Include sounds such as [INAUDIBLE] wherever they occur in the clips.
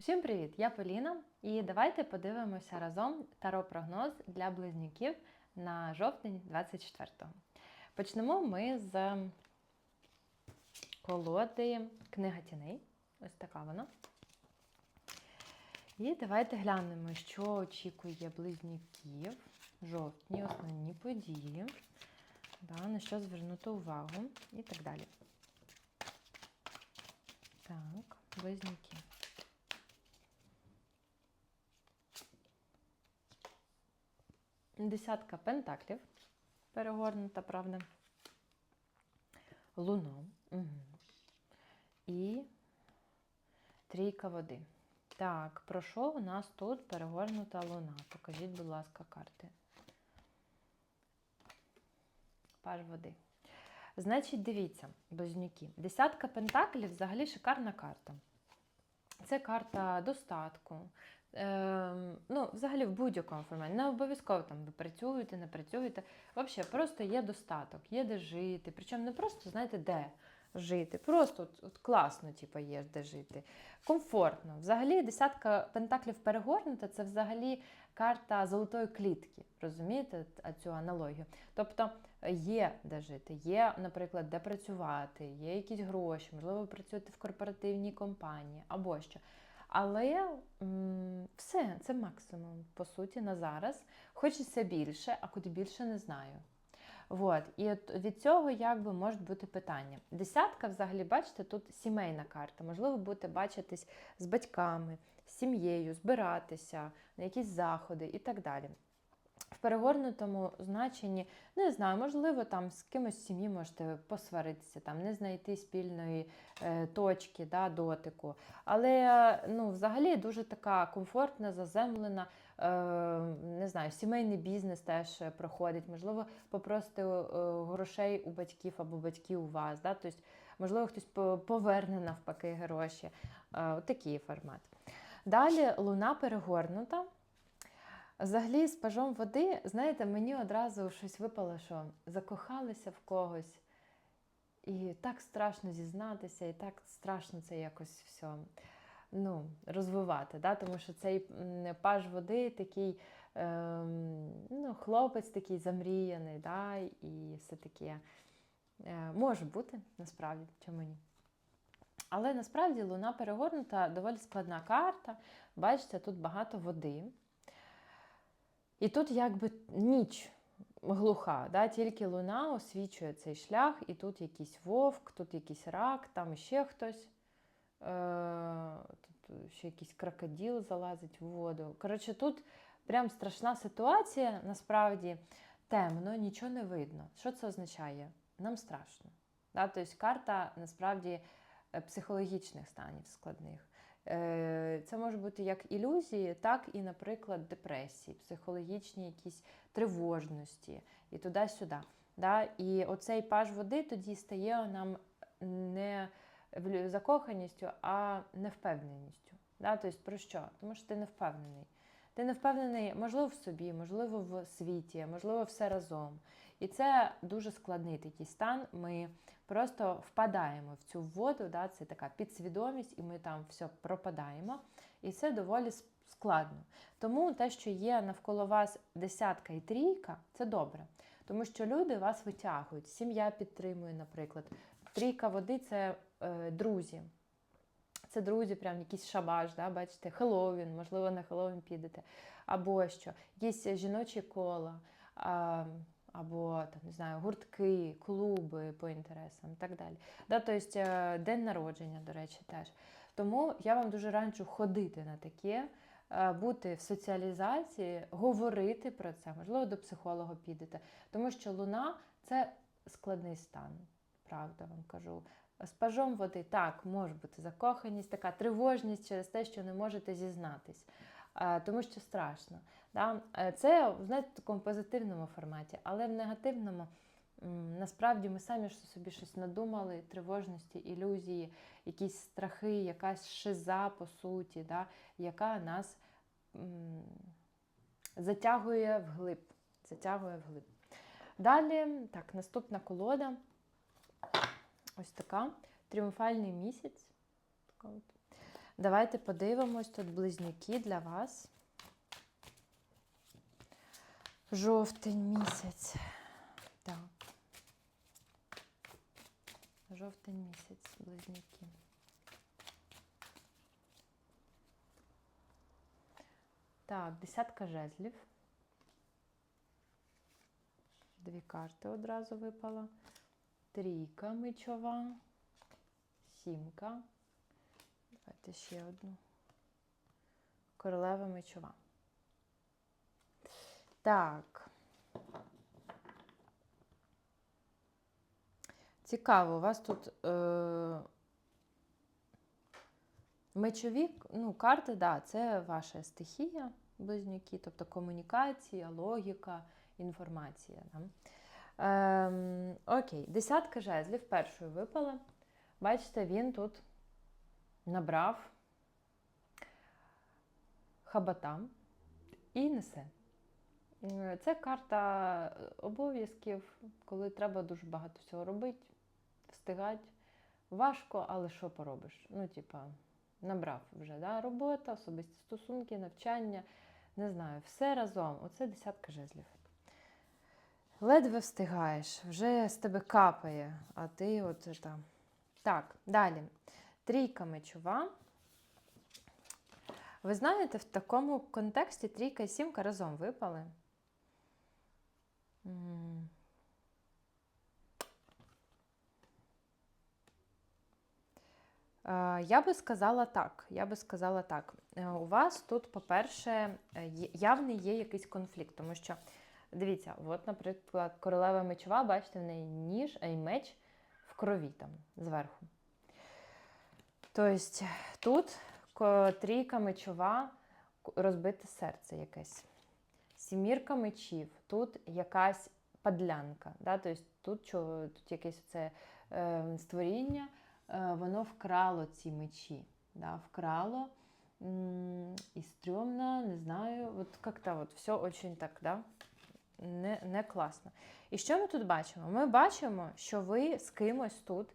Всім привіт! Я Поліна, і давайте подивимося разом таро-прогноз для близнюків на жовтень 24-го. Почнемо ми з колоди Книга тіней. Ось така вона. І давайте глянемо, що очікує близнюків жовтні, основні події, да, на що звернути увагу і так далі. Так, близнюки. Десятка пентаклів. Перегорнута, правда. Луна. Угу. І трійка води. Так, про що у нас тут перегорнута луна? Покажіть, будь ласка, карти. Паж води. Значить, дивіться, близнюки. Десятка пентаклів взагалі шикарна карта. Це карта достатку. Е, ну, взагалі в будь-якому форматі. Не обов'язково там ви працюєте, не працюєте. Взагалі, просто є достаток, є де жити. Причому не просто, знаєте, де жити. Просто от, от класно, типу, є де жити. Комфортно. Взагалі, десятка пентаклів перегорнута це взагалі карта золотої клітки. Розумієте цю аналогію? Тобто є де жити, є, наприклад, де працювати, є якісь гроші, можливо, ви працюєте в корпоративній компанії або що. Але все, це максимум, по суті, на зараз. Хочеться більше, а куди більше не знаю. От. І от від цього якби можуть бути питання. Десятка, взагалі, бачите, тут сімейна карта. Можливо, будете бачитись з батьками, з сім'єю, збиратися на якісь заходи і так далі. В перегорнутому значенні, не знаю, можливо, там з кимось з сім'ї можете посваритися, там не знайти спільної е, точки, да, дотику. Але ну, взагалі дуже така комфортна, заземлена, е, не знаю, сімейний бізнес теж проходить. Можливо, попросити е, грошей у батьків або батьків у вас. Да? Тобто, можливо, хтось поверне навпаки гроші. Е, такий формат. Далі луна перегорнута. Взагалі, з пажом води, знаєте, мені одразу щось випало, що закохалися в когось, і так страшно зізнатися, і так страшно це якось все ну, розвивати. Да? Тому що цей паж води такий ем, ну, хлопець такий замріяний, да? і все таке е, може бути, насправді, чому ні. Але насправді луна перегорнута доволі складна карта. Бачите, тут багато води. І тут якби ніч глуха, да? тільки луна освічує цей шлях, і тут якийсь вовк, тут якийсь рак, там ще хтось. Е, тут ще якийсь крокодил залазить в воду. Коротше, тут прям страшна ситуація, насправді темно, нічого не видно. Що це означає? Нам страшно. Да? Тобто карта насправді психологічних станів складних. Е, це може бути як ілюзії, так і, наприклад, депресії, психологічні якісь тривожності і туди-сюди. Да? І оцей паж води тоді стає нам не закоханістю, а невпевненістю. Да? Тобто про що? Тому що ти не впевнений. Ти не впевнений, можливо, в собі, можливо, в світі, можливо, все разом. І це дуже складний такий стан. Ми просто впадаємо в цю воду, да, це така підсвідомість, і ми там все пропадаємо. І це доволі складно. Тому те, що є навколо вас десятка і трійка, це добре. Тому що люди вас витягують, сім'я підтримує, наприклад. Трійка води це е, друзі. Це друзі, прям якийсь шабаш, да, бачите, Хеллоуін, можливо, на Хеллоуін підете, або що, якісь жіночі кола, або там, не знаю, гуртки, клуби по інтересам і так далі. Да, Тобто день народження, до речі, теж. Тому я вам дуже раджу ходити на таке, бути в соціалізації, говорити про це, можливо, до психолога підете. Тому що луна це складний стан, правда вам кажу. З пажом води так, може бути закоханість, така тривожність через те, що не можете зізнатись, тому що страшно. Да? Це знаєте, в такому позитивному форматі, але в негативному насправді ми самі собі щось надумали, тривожності, ілюзії, якісь страхи, якась шиза, по суті, да? яка нас м затягує вглиб. Затягує вглиб. Далі, так, наступна колода. Ось така. Тріумфальний місяць. Давайте подивимось тут близнюки для вас. Жовтень місяць. Так. Жовтень місяць, близнюки. Так, десятка жезлів. Дві карти одразу випала. Трійка мечова. Сімка. Давайте ще одну. Королева мечова. Так. Цікаво, у вас тут е, мечові ну, карти, да, це ваша стихія, близнюки, тобто комунікація, логіка, інформація. Да? Ем, окей, десятка жезлів першою випала. Бачите, він тут набрав хабата і несе. Е, Це карта обов'язків, коли треба дуже багато всього робити, встигати. Важко, але що поробиш? Ну, типа, набрав вже да? робота, особисті стосунки, навчання, не знаю, все разом. Оце десятка жезлів. Ледве встигаєш, вже з тебе капає, а ти от там. Так, далі. Трійка мечова. Ви знаєте, в такому контексті трійка і сімка разом випали. Е, Я би сказала так. Я би сказала так. Е, У вас тут, по-перше, е, явний є якийсь конфлікт, тому що, дивіться, от, наприклад, королева мечова, бачите, в неї ніж, а й меч в крові там зверху. Тобто тут трійка мечова, розбите серце якесь. Сімірка мечів, тут якась падлянка. Да? Тобто тут, чо- тут якесь це е, створіння, е, воно вкрало ці мечі. Да? Вкрало м, і стрьомно, не знаю. От як-то от все очень так, да? не, не класно. І що ми тут бачимо? Ми бачимо, що ви з кимось тут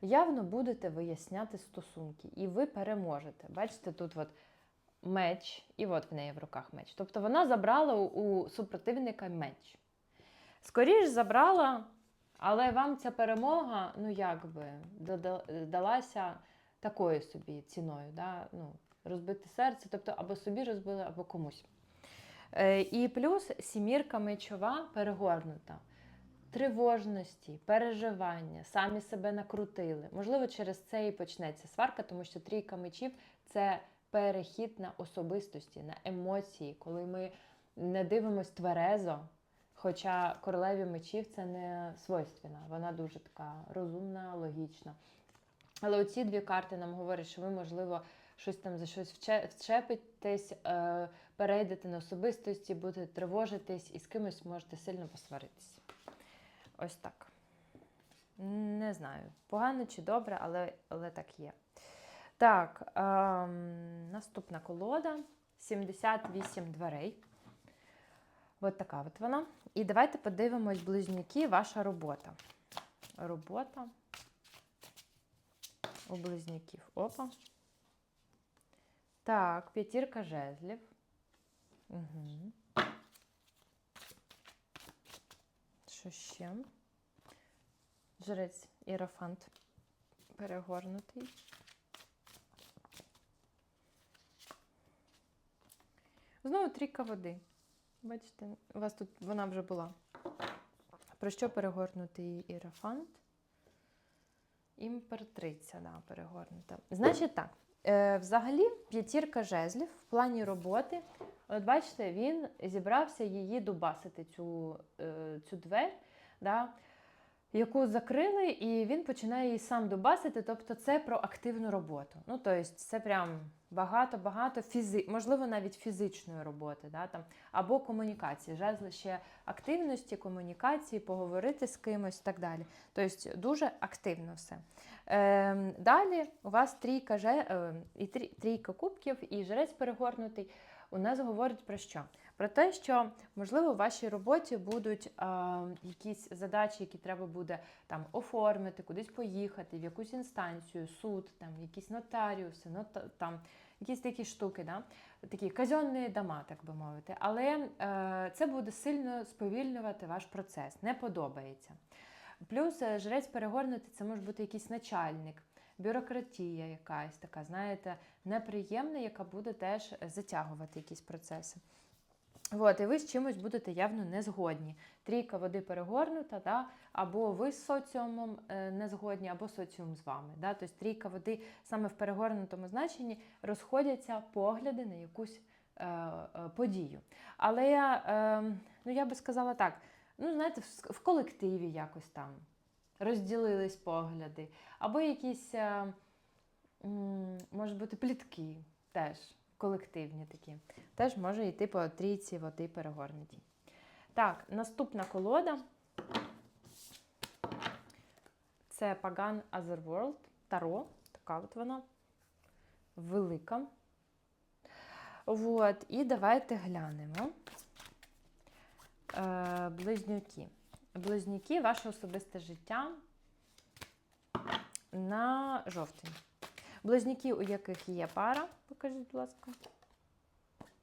явно будете виясняти стосунки, і ви переможете. Бачите, тут от меч, і от в неї в руках меч. Тобто вона забрала у, супротивника меч. Скоріш забрала, але вам ця перемога, ну якби, далася такою собі ціною. Да? Ну, розбите серце, тобто або собі розбили, або комусь. Е, і плюс сімірка мечова перегорнута. Тривожності, переживання, самі себе накрутили. Можливо, через це і почнеться сварка, тому що трійка мечів це перехід на особистості, на емоції, коли ми не дивимось тверезо. Хоча королеві мечів це не свойственна, вона дуже така розумна, логічна. Але оці дві карти нам говорять, що ви, можливо, щось там за щось вче- вчепитесь, е, перейдете на особистості, будете тривожитись і з кимось можете сильно посваритись. Ось так. Не знаю, погано чи добре, але, але так є. Так, ем, наступна колода 78 дверей. От така от вона. І давайте подивимось, близнюки, ваша робота. Робота у близнюків. Опа. Так, п'ятірка жезлів. Угу. Що ще? Жрець іерофант перегорнутий. Знову трійка води. Бачите, у вас тут вона вже була. Про що перегорнутий іерофант? Імператриця, да, перегорнута. Значить так, взагалі п'ятірка жезлів в плані роботи. От бачите, він зібрався її дубасити, цю, е, цю дверь. да, яку закрили, і він починає її сам дубасити. Тобто це про активну роботу. Ну, тобто, це прям багато-багато фізи... можливо, навіть фізичної роботи, да, там, або комунікації. Жезли ще активності, комунікації, поговорити з кимось і так далі. Тобто дуже активно все. Е, далі у вас трійка, же, е, і трійка кубків і жрець перегорнутий. У нас говорить про що? Про те, що можливо в вашій роботі будуть е, якісь задачі, які треба буде там оформити, кудись поїхати, в якусь інстанцію, суд, там якісь нотаріуси, нота, там якісь такі штуки, да? такі казенні дома, так би мовити. Але е, це буде сильно сповільнювати ваш процес, не подобається. Плюс е, жрець перегорнутий це може бути якийсь начальник, бюрократія якась така, знаєте, неприємна, яка буде теж затягувати якісь процеси. От, і ви з чимось будете явно не згодні. Трійка води перегорнута, да? або ви з соціумом е, не згодні, або соціум з вами. Да? Тобто трійка води саме в перегорнутому значенні розходяться погляди на якусь е, е, подію. Але я, е, ну, я би сказала так: ну, знаєте, в, колективі якось там розділились погляди, або якісь, е, може бути, плітки теж колективні такі. Теж може йти по трійці води перегорнутій. Так, наступна колода. Це Pagan Otherworld Таро. Така от вона велика. От, і давайте глянемо. Е, близнюки. Близнюки, ваше особисте життя на жовтень. Близнюки, у яких є пара, покажіть, будь ласка.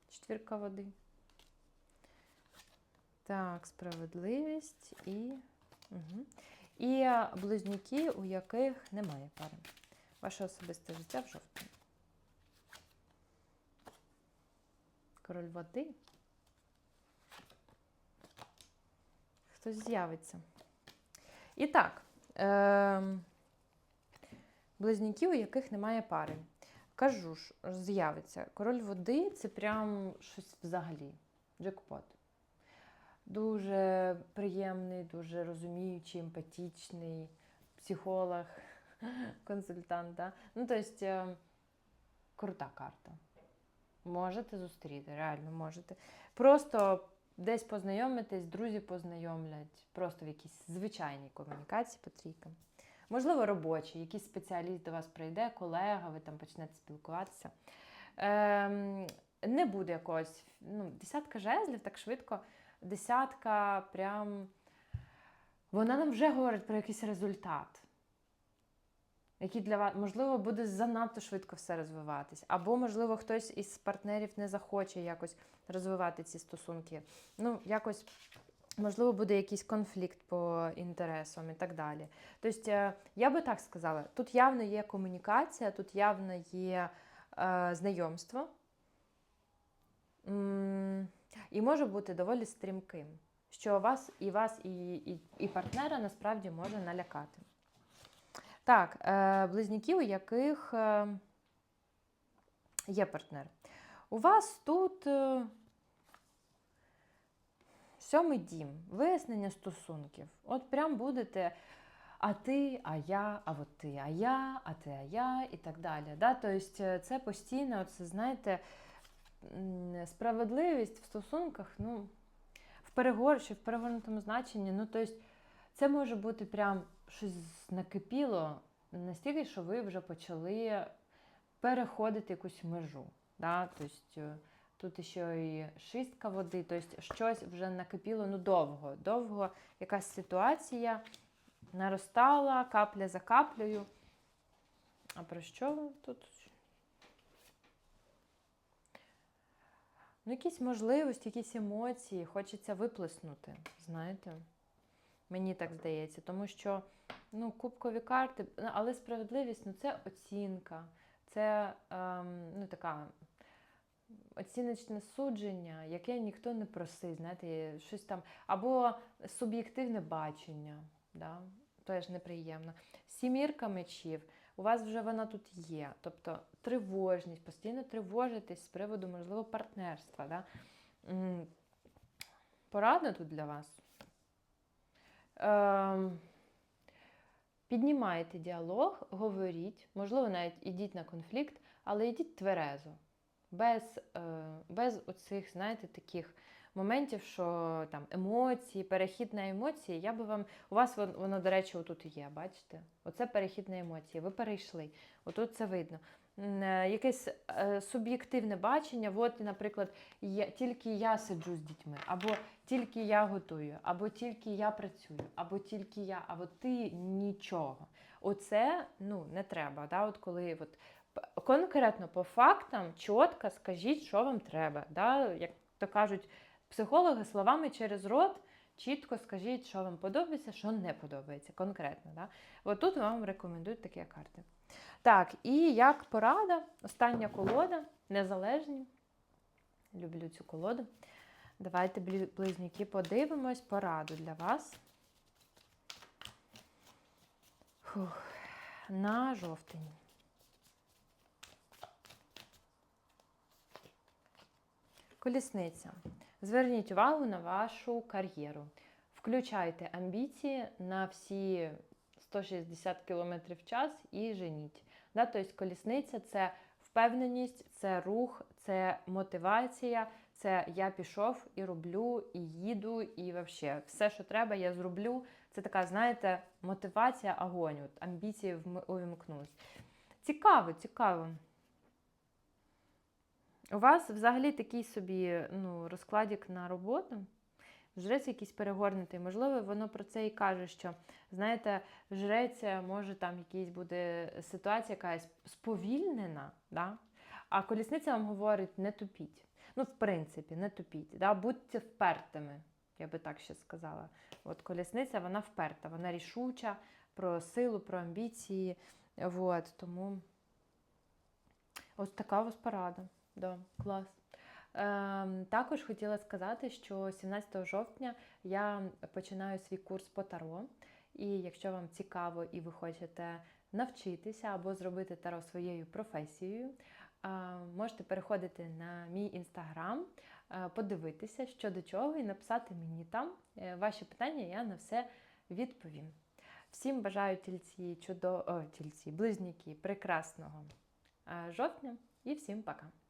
Четвірка води. Так, справедливість і. Угу. І близнюки, у яких немає пари. Ваше особисте життя в жовтні. Король води. Хтось з'явиться. І так. Е- близнюки, у яких немає пари. Кажу ж, з'явиться. Король води це прям щось взагалі. Джекпот. Дуже приємний, дуже розуміючий, емпатичний психолог, [LAUGHS] консультант. Да? Ну, тобто, крута карта. Можете зустріти, реально можете. Просто десь познайомитись, друзі познайомлять, просто в якійсь звичайній комунікації по трійкам. Можливо, робочий, якийсь спеціаліст до вас прийде, колега, ви там почнете спілкуватися. Ем, не буде якогось, ну, десятка жезлів так швидко, десятка прям. Вона нам вже говорить про якийсь результат, який для вас, можливо, буде занадто швидко все розвиватись. Або, можливо, хтось із партнерів не захоче якось розвивати ці стосунки. Ну, якось Можливо, буде якийсь конфлікт по інтересам і так далі. Тобто, е, я би так сказала: тут явно є комунікація, тут явно є е, знайомство, і може бути доволі стрімким, що вас і вас, і, і, і партнера насправді може налякати. Так, е, близнюки, у яких е, є партнер. У вас тут. Е, Сьомий дім, вияснення стосунків. От прям будете а ти, а я, а от ти, а я, а ти, а я, і так далі. Да? Тобто це постійно, це, знаєте, справедливість в стосунках, ну, в перегор, чи в перегорнутому значенні, ну, тобто це може бути прям щось накипіло настільки, що ви вже почали переходити якусь межу. Да? Тобто, Тут ще і шістка води, тобто щось вже накипіло ну довго. Довго якась ситуація наростала капля за каплею. А про що тут? Ну, якісь можливості, якісь емоції, хочеться виплеснути, знаєте? Мені так здається, тому що ну, кубкові карти, але справедливість ну, це оцінка, це ем, ну, така оціночне судження, яке ніхто не просить, знаєте, щось там, або суб'єктивне бачення, да? теж неприємно. Сімірка мечів, у вас вже вона тут є. Тобто тривожність, постійно тривожитись з приводу, можливо, партнерства. Да? Порадно тут для вас. Ем, Піднімайте діалог, говоріть, можливо, навіть ідіть на конфлікт, але йдіть тверезо без е, без оцих, знаєте, таких моментів, що там емоції, перехід на емоції, я би вам. У вас воно, до речі, отут є, бачите? Оце перехід на емоції. Ви перейшли. Отут це видно. Е, якесь е, суб'єктивне бачення, от, наприклад, я, тільки я сиджу з дітьми, або тільки я готую, або тільки я працюю, або тільки я, або ти нічого. Оце ну, не треба. Да? От Коли от Конкретно по фактам, чітко скажіть, що вам треба. Да? Як то кажуть, психологи словами через рот. Чітко скажіть, що вам подобається, що не подобається, конкретно. Да? От тут вам рекомендують такі карти. Так, і як порада, остання колода, незалежні. Люблю цю колоду. Давайте, близнюки, подивимось пораду для вас. Фух. На жовтень. Колісниця. Зверніть увагу на вашу кар'єру. Включайте амбіції на всі 160 км в час і женіть. Да? Тобто колісниця це впевненість, це рух, це мотивація, це я пішов і роблю, і їду, і взагалі все, що треба, я зроблю. Це така, знаєте, мотивація, огонь, от, амбіції увімкнулись. Цікаво, цікаво. У вас взагалі такий собі ну, розкладик на роботу. Жрець якийсь перегорнутий. Можливо, воно про це і каже, що, знаєте, жрець е, може там якась буде ситуація якась сповільнена, да? а колісниця вам говорить не тупіть. Ну, в принципі, не тупіть. Да? Будьте впертими, я би так ще сказала. От колісниця, вона вперта, вона рішуча про силу, про амбіції. От, тому ось така у вас порада. Да, клас. Ем, також хотіла сказати, що 17 жовтня я починаю свій курс по таро. І якщо вам цікаво і ви хочете навчитися або зробити таро своєю професією, е, можете переходити на мій інстаграм, е, подивитися, що до чого, і написати мені там е, ваші питання, я на все відповім. Всім бажаю тільці чудо... О, тільці, близнюки прекрасного е, жовтня і всім пока!